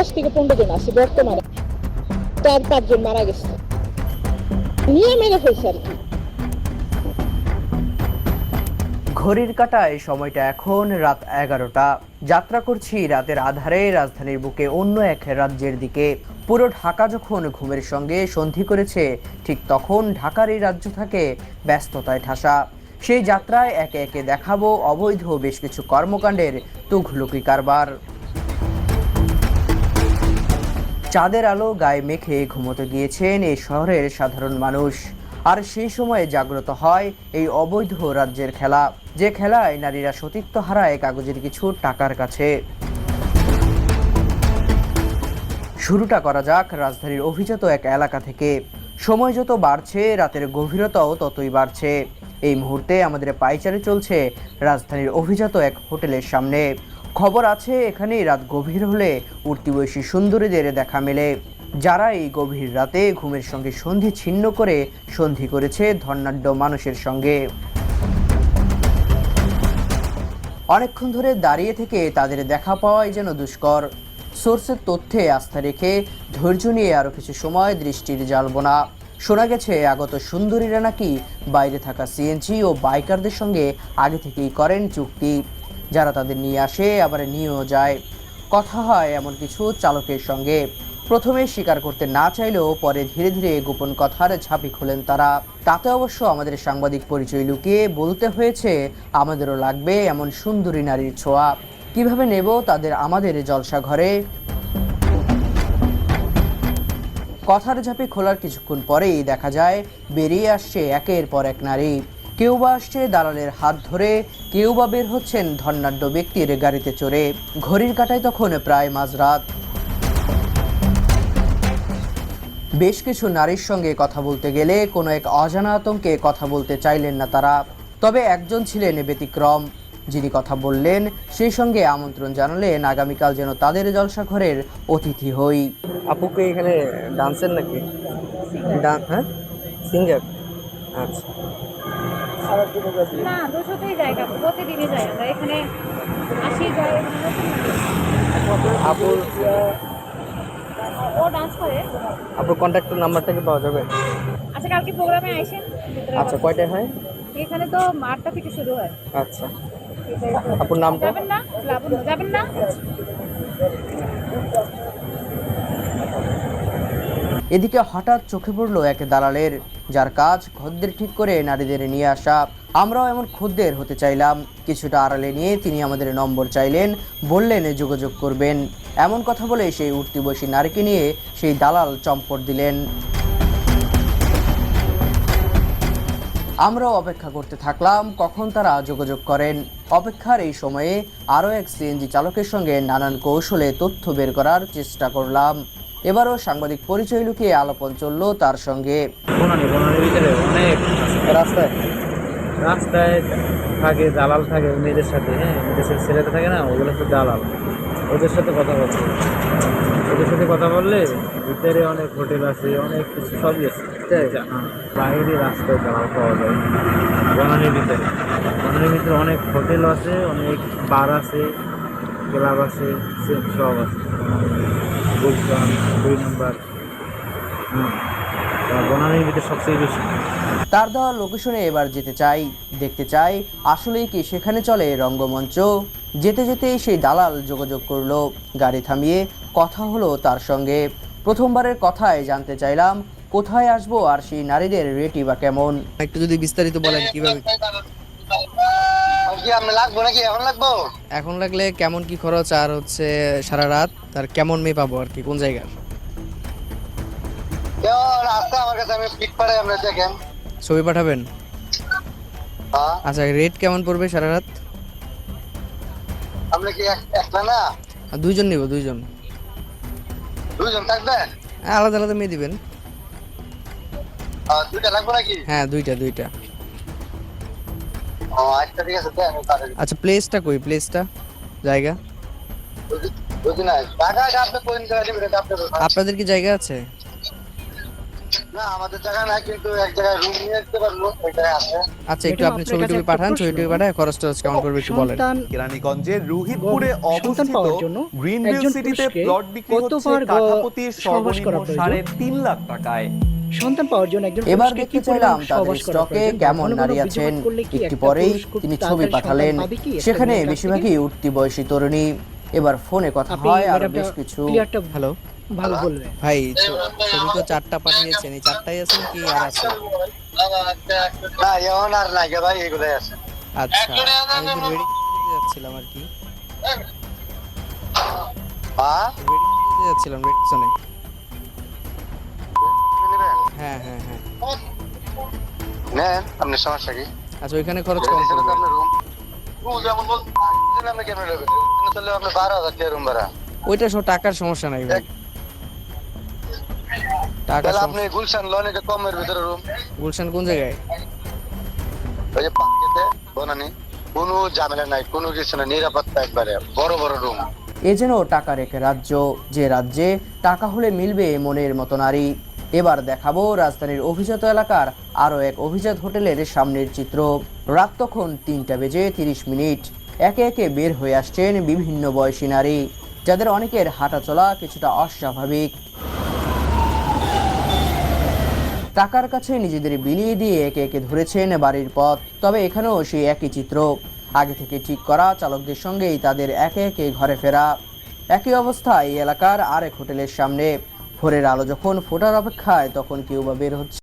দশ থেকে পনেরো জন আছে বর্তমানে। চার পাঁচজন মারা গেছে। নিয়ে মেরে ফেলছে আর কি। ঘড়ির কাটায় সময়টা এখন রাত এগারোটা। যাত্রা করছি রাতের আধারে, রাজধানীর বুকে অন্য এক রাজ্যের দিকে। পুরো ঢাকা যখন ঘুমের সঙ্গে সন্ধি করেছে, ঠিক তখন ঢাকার এই রাজ্য থাকে ব্যস্ততায় ঠাসা। সেই যাত্রায় একে একে দেখাবো অবৈধ বেশ কিছু কর্মকাণ্ডের তুঘলুকি কারবার। চাঁদের আলো গায়ে মেখে ঘুমোতে গিয়েছেন এই শহরের সাধারণ মানুষ। আর সেই সময়ে জাগ্রত হয় এই অবৈধ রাজ্যের খেলা। যে খেলায় নারীরা সতীত্ব হারায় কাগজের কিছু টাকার কাছে। শুরুটা করা যাক রাজধানীর অভিজাত এক এলাকা থেকে। সময় যত বাড়ছে, রাতের গভীরতাও ততই বাড়ছে। এই মুহূর্তে আমাদের পাইচারে চলছে রাজধানীর অভিজাত এক হোটেলের সামনে। খবর আছে এখানে রাত গভীর হলে উঠতি বয়সী সুন্দরীদের দেখা মেলে। যারা এই গভীর রাতে ঘুমের সঙ্গে সন্ধি ছিন্ন করে সন্ধি করেছে ধর্নাঢ্য মানুষের সঙ্গে। অনেকক্ষণ ধরে দাঁড়িয়ে থেকে তাদের দেখা পাওয়াই যেন দুষ্কর। সোর্সের তথ্যে আস্থা রেখে ধৈর্য নিয়ে আরও কিছু সময় দৃষ্টির জ্বালবনা শোনা গেছে, আগত সুন্দরীরা নাকি বাইরে থাকা সিএনজি ও বাইকারদের সঙ্গে আগে থেকেই করেন চুক্তি। যারা তাদের নিয়ে আসে, আবার নিয়েও যায়। কথা হয় এমন কিছু চালকের সঙ্গে। প্রথমে স্বীকার করতে না চাইলেও পরে ধীরে ধীরে গোপন কথার ঝাঁপি খোলেন তারা। তাতে অবশ্য আমাদের সাংবাদিক পরিচয় লুকিয়ে বলতে হয়েছে, আমাদেরও লাগবে এমন সুন্দরী নারীর ছোঁয়া। কীভাবে নেব তাদের আমাদের জলসা ঘরে কথার ঝাঁপি খোলার কিছুক্ষণ পরেই দেখা যায়, বেরিয়ে আসছে একের পর এক নারী। কেউ বা আসছে দালালের হাত ধরে কেউ বা বের হচ্ছেন ধর্নাঢ্য ব্যক্তির গাড়িতে চড়ে। ঘড়ির কাটায় তখন প্রায় মাঝরাত। বেশ কিছু নারীর সঙ্গে কথা বলতে গেলে কোনো এক অজানা আতঙ্কে কথা বলতে চাইলেন না তারা। তবে একজন ছিলেন ব্যতিক্রম যিনি কথা বললেন সেই সঙ্গে আমন্ত্রণ জানালেন আগামীকাল যেন তাদের জলসাঘরের অতিথি হই। আপুকে এখানে ডান্সের নাকি? হ্যাঁ? সিঙ্গার? আচ্ছা। না দুশোতেই যাই কাকু প্রতিদিনই যাই আমরা। এখানে আসি যাই আপুর ও ডান্স করে। আপুর কন্ট্যাক্টের নাম্বারটা কি পাওয়া যাবে। আচ্ছা কালকে প্রোগ্রামে আইসেন? আচ্ছা কয়টায় হয়? এখানে তো আটটা থেকে শুরু হয়। আচ্ছা। আপুর নামটা? যাবেন না। যাবেন না? এদিকে হঠাৎ চোখে পড়ল এক দালালের, যার কাজ খদ্দের ঠিক করে নারীদের নিয়ে আসা। আমরাও এমন খদ্দের হতে চাইলাম। কিছুটা আড়ালে নিয়ে তিনি আমাদের নম্বর চাইলেন, বললেন, যোগাযোগ করবেন। এমন কথা বলে সেই উঠতি বসী নারীকে নিয়ে সেই দালাল চম্পট দিলেন। আমরাও অপেক্ষা করতে থাকলাম, কখন তারা যোগাযোগ করেন। অপেক্ষার এই সময়ে আরও এক সিএনজি চালকের সঙ্গে নানান কৌশলে তথ্য বের করার চেষ্টা করলাম। এবারও সাংবাদিক পরিচয় লুকিয়ে আলোপন চলল তার সঙ্গে। অনেক রাস্তায়? রাস্তায় থাকে দালাল থাকে মেয়েদের সাথে হ্যাঁ দেশের ছেলেটা থাকে না ওগুলো হচ্ছে দালাল। ওদের সাথে কথা বলছে ওদের সাথে কথা বললে ভিতরে অনেক হোটেল আছে অনেক কিছু সবই আছে? হ্যাঁ, বাইরে রাস্তায় দালাল পাওয়া যায়। বনানির ভিতরে। বনানির ভিতরে অনেক হোটেল আছে অনেক বার আছে ক্লাব আছে সব আছে। গুলশান দুই নম্বর। হুম ভিতরে সবচেয়ে বেশি। তার দেওয়া লোকেশনে এবার যেতে চাই দেখতে চাই আসলেই কি সেখানে চলে রঙ্গমঞ্চ। যেতে যেতে সেই দালাল যোগাযোগ করল গাড়ি থামিয়ে কথা হলো তার সঙ্গে। প্রথমবারের কথায় জানতে চাইলাম কোথায় আসব আর সেই নারীদের রেটি বা কেমন। একটু যদি বিস্তারিত বলেন কীভাবে কি আপনি লাগবো নাকি এখন লাগলে কেমন কি খরচ আর হচ্ছে সারা রাত? আর কেমন মেয়ে পাবো আর কি? কোন জায়গার? ছবি পাঠাবেন? হ্যাঁ। আচ্ছা রেট কেমন পড়বে সারা রাত? আপনি কি একলা না? দুইজন নিব দুইজন। থাকবেন আলাদা আলাদা মেয়ে দিবেন। দুইটা লাগবো নাকি? হ্যাঁ দুইটা দুইটা। আচ্ছা ঠিক আছে দেন আচ্ছা প্লেসটা কই? প্লেসটা জায়গা? বুঝি না টাকা আপনি কোন জায়গায় দিবেন এটা আপনার ব্যাপার। আপনাদের কি জায়গা আছে? না আমাদের জায়গা না কিন্তু এক জায়গায় রুম নিয়ে আসতে পারব ওই জায়গায় আছে। আচ্ছা একটু আপনি ছবি টবি পাঠান ছবি প্রশ্ন। টবি পাঠায় খরচ টরচ কেমন করবে একটু বলেন। কেরানীগঞ্জের রোহিতপুরে সন্তান অবস্থিত গ্রিনভিল সিটিতে পুরুষকে প্লট বিক্রি হচ্ছে কাঠাপতি সর্বনিম্ন সাড়ে তিন লাখ টাকায়। সন্তান পাওয়ার জন্য একজন এবার দেখতে কি চাইলাম তাদের স্টকে কেমন নারী আছেন? একটু পরেই তিনি ছবি পাঠালেন। কি? সেখানে বেশিরভাগই উঠতি বয়সী তরুণী। এবার ফোনে কথা হয় আর বেশ কিছু হ্যালো ভালো বলবেন ভাই ছবি তো চারটা পাঠিয়েছেন। এই চারটাই আছে নাকি আর আছে? না এখন আর নাই ভাই এগুলাই আছে। আচ্ছা আমি ওয়েডিং যাচ্ছিলাম আর কি। হ্যাঁ? যাচ্ছিলাম নেবেন? হ্যাঁ হ্যাঁ হ্যাঁ। নেন সমস্যা কি? আচ্ছা ওইখানে খরচ কম পড়বে টাকা ওইটা সব টাকার সমস্যা নাই ভাই। সমস্যা আপনি গুলশান লোন এটা কমের ভিতরে রুম গুলশান কোন জায়গায়? ওই যে পার্কেতে বনানি। কোনো ঝামেলা নাই কোনো কিছু না নিরাপত্তা একবারে বড় বড় রুম এ যেন টাকা রেখে রাজ্য যে রাজ্যে টাকা হলে মিলবে মনের মতো নারী এবার দেখাবো রাজধানীর অভিজাত এলাকার আরও এক অভিজাত হোটেলের সামনের চিত্র। রাত তখন তিনটা বেজে তিরিশ মিনিট। একে একে বের হয়ে আসছেন বিভিন্ন বয়সী নারী, যাদের অনেকের হাঁটা চলা কিছুটা অস্বাভাবিক। টাকার কাছে নিজেদের বিলিয়ে দিয়ে একে একে ধরেছেন বাড়ির পথ, তবে এখানেও সেই একই চিত্র। আগে থেকে ঠিক করা চালকদের সঙ্গেই তাদের একে একে ঘরে ফেরা। একই অবস্থা এই এলাকার আরেক হোটেলের সামনে। ভোরের আলো যখন ফোটার অপেক্ষায় তখন কেউ বা বের হচ্ছে